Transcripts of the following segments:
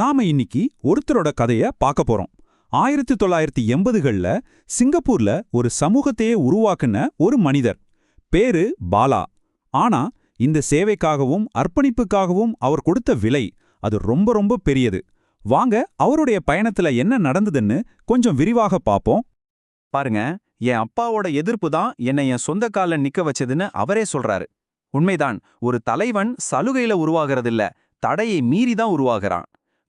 நாம இன்னைக்கு ஒருத்தரோட கதைய பார்க்க போறோம். ஆயிரத்தி தொள்ளாயிரத்தி எண்பதுகள்ல சிங்கப்பூர்ல ஒரு சமூகத்தையே உருவாக்குன ஒரு மனிதர். பேரு பாலா. ஆனா இந்த சேவைக்காகவும் அர்ப்பணிப்புக்காகவும் அவர் கொடுத்த விலை அது ரொம்ப ரொம்ப பெரியது. வாங்க அவருடைய பயணத்துல என்ன நடந்ததுன்னு கொஞ்சம் விரிவாக பாப்போம் பாருங்க என் அப்பாவோட எதிர்ப்பு தான் என்னை என் சொந்த கால நிக்க வச்சதுன்னு அவரே சொல்றாரு. உண்மைதான் ஒரு தலைவன் சலுகையில உருவாகிறதில்ல தடையை மீறி தான் உருவாகிறான்.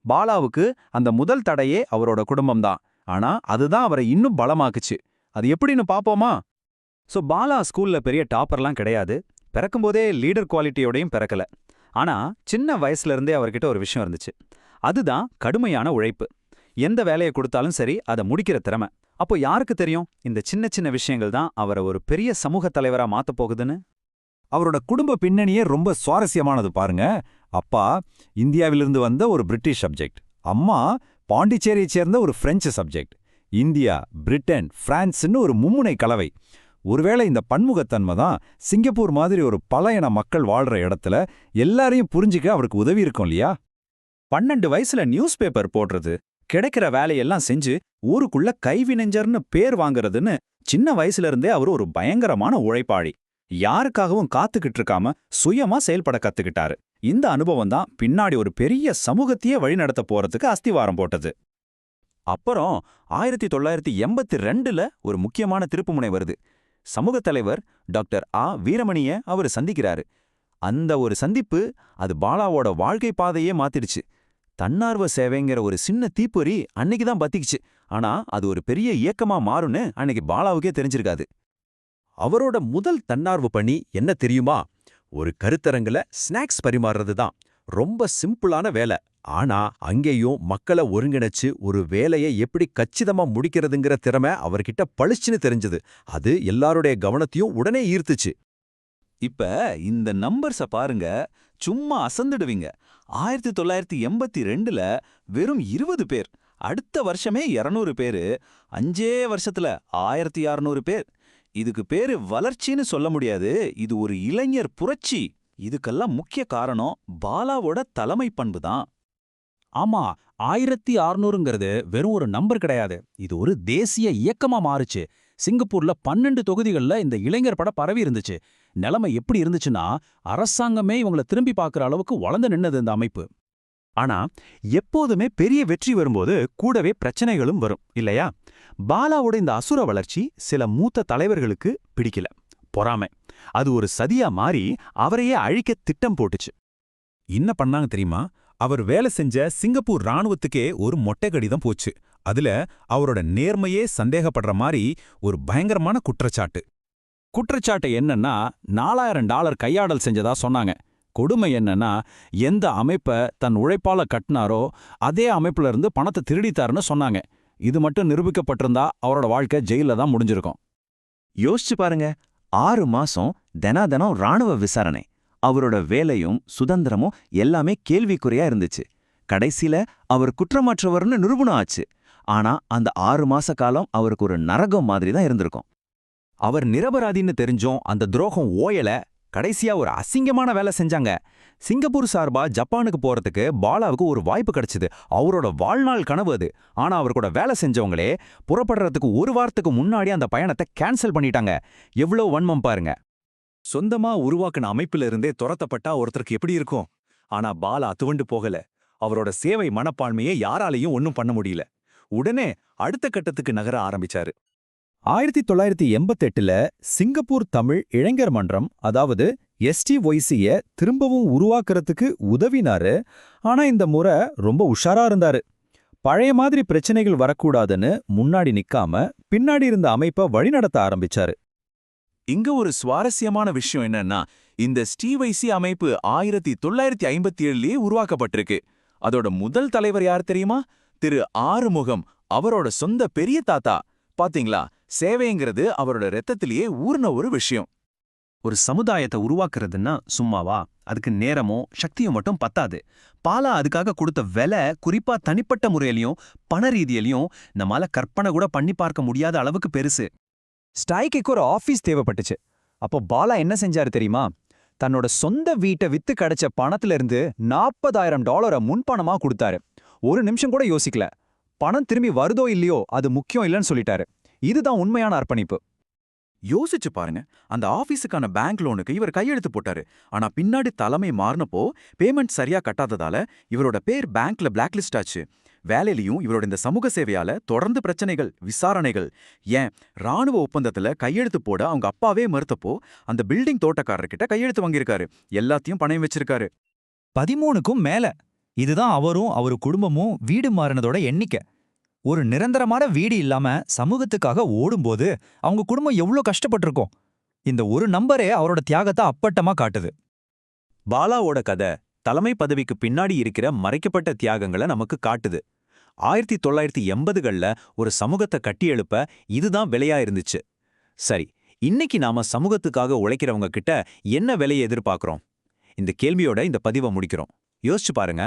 பாலாவுக்கு அந்த முதல் தடையே அவரோட குடும்பம்தான். ஆனா அதுதான் அவரை இன்னும் பலமாக்குச்சு. அது எப்படின்னு பாப்போமா? ஸோ பாலா ஸ்கூல்ல பெரிய டாப்பர்லாம் கிடையாது. பிறக்கும்போதே லீடர் குவாலிட்டியோடையும் பிறக்கல. ஆனா சின்ன வயசுல இருந்தே அவர்கிட்ட ஒரு விஷயம் இருந்துச்சு. அதுதான் கடுமையான உழைப்பு. எந்த வேலையை கொடுத்தாலும் சரி அதை முடிக்கிற திறமை. அப்போ யாருக்கு தெரியும்? இந்த சின்ன சின்ன விஷயங்கள் தான் அவரை ஒரு பெரிய சமூக தலைவரா மாத்தப் போகுதுன்னு? அவரோட குடும்ப பின்னணியே ரொம்ப சுவாரஸ்யமானது பாருங்க. அப்பா இந்தியாவிலிருந்து வந்த ஒரு பிரிட்டிஷ் சப்ஜெக்ட். அம்மா பாண்டிச்சேரியை சேர்ந்த ஒரு பிரெஞ்சு சப்ஜெக்ட். இந்தியா பிரிட்டன் பிரான்ஸ்னு ஒரு மும்முனை கலவை. ஒருவேளை இந்த பன்முகத்தன்மை தான் சிங்கப்பூர் மாதிரி ஒரு பழையன மக்கள் வாழ்ற இடத்துல எல்லாரையும் புரிஞ்சிக்க அவருக்கு உதவி இருக்கும் இல்லையா? பன்னெண்டு வயசுல நியூஸ் பேப்பர் போடுறது கிடைக்கிற வேலையெல்லாம் செஞ்சு ஊருக்குள்ள கைவினைஞர்னு பேர் வாங்குறதுன்னு சின்ன வயசுல இருந்தே அவர் ஒரு பயங்கரமான உழைப்பாளி. யாருக்காகவும் காத்துக்கிட்டு இருக்காம சுயமா செயல்பட கத்துக்கிட்டாரு. இந்த அனுபவம் தான் பின்னாடி ஒரு பெரிய சமூகத்தையே வழிநடத்த போறதுக்கு அஸ்திவாரம் போட்டது. அப்புறம் ஆயிரத்தி தொள்ளாயிரத்தி எண்பத்தி ரெண்டுல ஒரு முக்கியமான திருப்புமுனை வருது. சமூக தலைவர் டாக்டர் ஆ. வீரமணிய அவர் சந்திக்கிறாரு. அந்த ஒரு சந்திப்பு அது பாலாவோட வாழ்க்கை பாதையே மாத்திடுச்சு. தன்னார்வ சேவைங்கிற ஒரு சின்ன தீப்பொறி அன்னைக்கு தான் பத்திக்குச்சு. ஆனா அது ஒரு பெரிய இயக்கமா மாறும்னு அன்னைக்கு பாலாவுக்கே தெரிஞ்சிருக்காது. அவரோட முதல் தன்னார்வ பணி என்ன தெரியுமா? ஒரு கருத்தரங்குல ஸ்நாக்ஸ் பரிமாறுறது தான் ரொம்ப சிம்பிளான வேலை. ஆனா அங்கேயும் மக்களை ஒருங்கிணைச்சு ஒரு வேலையை எப்படி கச்சிதமா முடிக்கிறதுங்கிற திறமை அவர்கிட்ட பளிச்சுன்னு தெரிஞ்சது. அது எல்லாருடைய கவனத்தையும் உடனே ஈர்த்துச்சு. இப்ப இந்த நம்பர்ஸ பாருங்க. சும்மா அசந்துடுவீங்க. ஆயிரத்தி தொள்ளாயிரத்தி எண்பத்தி ரெண்டுல வெறும் இருபது பேர் அடுத்த வருஷமே இருநூறு பேரு அஞ்சே வருஷத்துல ஆயிரத்தி அறுநூறு பேர் இதுக்கு பேரு வளர்ச்சின்னு சொல்ல முடியாது. இது ஒரு இளைஞர் புரட்சி. இதுக்கெல்லாம் முக்கிய காரணம் பாலாவோட தலைமை பண்பு தான். ஆமா ஆயிரத்தி அறுநூறுங்கிறது வெறும் ஒரு நம்பர் கிடையாது. இது ஒரு தேசிய இயக்கமா மாறுச்சு. சிங்கப்பூர்ல பன்னெண்டு தொகுதிகள்ல இந்த இளைஞர் பட பரவி இருந்துச்சு. நிலைமை எப்படி இருந்துச்சுன்னா அரசாங்கமே இவங்கள திரும்பி பார்க்குற அளவுக்கு வளர்ந்து நின்னது இந்த அமைப்பு. ஆனா எப்போதுமே பெரிய வெற்றி வரும்போது கூடவே பிரச்சனைகளும் வரும் இல்லையா? பாலாவோட இந்த அசுர வளர்ச்சி சில மூத்த தலைவர்களுக்கு பிடிக்கல பொறாமை. அது ஒரு சதியா மாறி அவரையே அழிக்க திட்டம் போட்டுச்சு. என்ன பண்ணாங்க தெரியுமா? அவர் வேலை செஞ்ச சிங்கப்பூர் ராணுவத்துக்கே ஒரு மொட்டை கடிதம் போச்சு. அதுல அவரோட நேர்மையே சந்தேகப்படுற மாதிரி ஒரு பயங்கரமான குற்றச்சாட்டு. குற்றச்சாட்டு என்னன்னா நாலாயிரம் டாலர் கையாடல் செஞ்சதா சொன்னாங்க. கொடுமை என்னன்னா எந்த அமைப்பை தன் உழைப்பால கட்டினாரோ அதே அமைப்புல இருந்து பணத்தை திருடித்தாருன்னு சொன்னாங்க. இது மட்டும் நிரூபிக்கப்பட்டிருந்தா அவரோட வாழ்க்கை ஜெயில தான் முடிஞ்சிருக்கும். யோசிச்சு பாருங்க ஆறு மாசம் தினாதனம் ராணுவ விசாரணை. அவரோட வேலையும் சுதந்திரமும் எல்லாமே கேள்விக்குறையா இருந்துச்சு. கடைசியில அவர் குற்றமற்றவர்னு நிரூபணம் ஆச்சு. ஆனா அந்த ஆறு மாச காலம் அவருக்கு ஒரு நரகம் மாதிரி தான் இருந்திருக்கும். அவர் நிரபராதின்னு தெரிஞ்சும் அந்த துரோகம் ஓயல கடைசியா ஒரு அசிங்கமான வேலை செஞ்சாங்க. சிங்கப்பூர் சார்பா ஜப்பானுக்கு போறதுக்கு பாலாவுக்கு ஒரு வாய்ப்பு கிடைச்சது. அவரோட வாழ்நாள் கனவு அது. ஆனா அவர் கூட வேலை செஞ்சவங்களே புறப்படுறதுக்கு ஒரு வாரத்துக்கு முன்னாடி அந்த பயணத்தை கேன்சல் பண்ணிட்டாங்க. எவ்வளவு வன்மம் பாருங்க. சொந்தமா உருவாக்குன அமைப்புல இருந்தே துரத்தப்பட்டா ஒருத்தருக்கு எப்படி இருக்கும்? ஆனா பாலா துவண்டு போகல. அவரோட சேவை மனப்பான்மையை யாராலையும் ஒன்னும் பண்ண முடியல. உடனே அடுத்த கட்டத்துக்கு நகர ஆரம்பிச்சாரு. ஆயிரத்தி தொள்ளாயிரத்தி எண்பத்தெட்டுல சிங்கப்பூர் தமிழ் இளைஞர் மன்றம் அதாவது எஸ்டிஒய்சிய திரும்பவும் உருவாக்குறதுக்கு உதவினாரு. ஆனா இந்த முறை ரொம்ப உஷாரா இருந்தாரு. பழைய மாதிரி பிரச்சனைகள் வரக்கூடாதுன்னு முன்னாடி நிக்காம பின்னாடி இருந்த அமைப்பை வழிநடத்த ஆரம்பிச்சாரு. இங்க ஒரு சுவாரஸ்யமான விஷயம் என்னன்னா இந்த ஸ்டீவைசி அமைப்பு ஆயிரத்தி தொள்ளாயிரத்தி ஐம்பத்தி ஏழுலயே உருவாக்கப்பட்டிருக்கு. அதோட முதல் தலைவர் யார் தெரியுமா? திரு ஆறுமுகம் அவரோட சொந்த பெரிய தாத்தா. பாத்தீங்களா? சேவைங்கிறது அவரோட ரத்தத்திலேயே ஊர்ன ஒரு விஷயம். ஒரு சமுதாயத்தை உருவாக்குறதுன்னா சும்மாவா? அதுக்கு நேரமோ சக்தியும் மட்டும் பத்தாது. பாலா அதுக்காக கொடுத்த விலை குறிப்பா தனிப்பட்ட முறையிலையும் பண ரீதியிலையும் நம்மால கற்பனை கூட பண்ணி பார்க்க முடியாத அளவுக்கு பெருசு. ஸ்டாய்க்கு ஒரு ஆபீஸ் தேவைப்பட்டுச்சு. அப்போ பாலா என்ன செஞ்சாரு தெரியுமா? தன்னோட சொந்த வீட்டை வித்து கிடைச்ச பணத்துல இருந்து நாற்பதாயிரம் டாலரை முன்பணமா கொடுத்தாரு. ஒரு நிமிஷம் கூட யோசிக்கல. பணம் திரும்பி வருதோ இல்லையோ அது முக்கியம் இல்லைன்னு சொல்லிட்டாரு. இதுதான் உண்மையான அர்ப்பணிப்பு. யோசிச்சு பாருங்க. அந்த ஆபீஸுக்கான பேங்க் லோனுக்கு இவர் கையெழுத்து போட்டாரு. ஆனா பின்னாடி தலைமை மாறினப்போ பேமெண்ட் சரியா கட்டாததால இவரோட பேர் பேங்க்ல பிளாக்லிஸ்ட் ஆச்சு. வேலையிலயும் இவரோட இந்த சமூக சேவையால தொடர்ந்து பிரச்சனைகள் விசாரணைகள் ஏன் ராணுவ ஒப்பந்தத்துல கையெழுத்து போட அவங்க அப்பாவே மறுத்தப்போ அந்த பில்டிங் தோட்டக்காரர்கிட்ட கையெழுத்து வாங்கியிருக்காரு. எல்லாத்தையும் பணயம் வச்சிருக்காரு. பதிமூணுக்கும் மேல. இதுதான் அவரும் அவர் குடும்பமும் வீடு மாறினதோட எண்ணிக்கை. ஒரு நிரந்தரமான வீடு இல்லாம சமூகத்துக்காக ஓடும்போது அவங்க குடும்பம் எவ்வளோ கஷ்டப்பட்டிருக்கும். இந்த ஒரு நம்பரே அவரோட தியாகத்தை அப்பட்டமா காட்டுது. பாலாவோட கதை தலைமை பதவிக்கு பின்னாடி இருக்கிற மறைக்கப்பட்ட தியாகங்களை நமக்கு காட்டுது. ஆயிரத்தி தொள்ளாயிரத்தி எண்பதுகள்ல ஒரு சமூகத்தை கட்டியெழுப்ப இதுதான் விலையா இருந்துச்சு. சரி இன்னைக்கு நாம சமூகத்துக்காக உழைக்கிறவங்க கிட்ட என்ன விலையை எதிர்பார்க்கிறோம்? இந்த கேள்வியோட இந்த பதிவை முடிக்கிறோம். யோசிச்சு பாருங்க.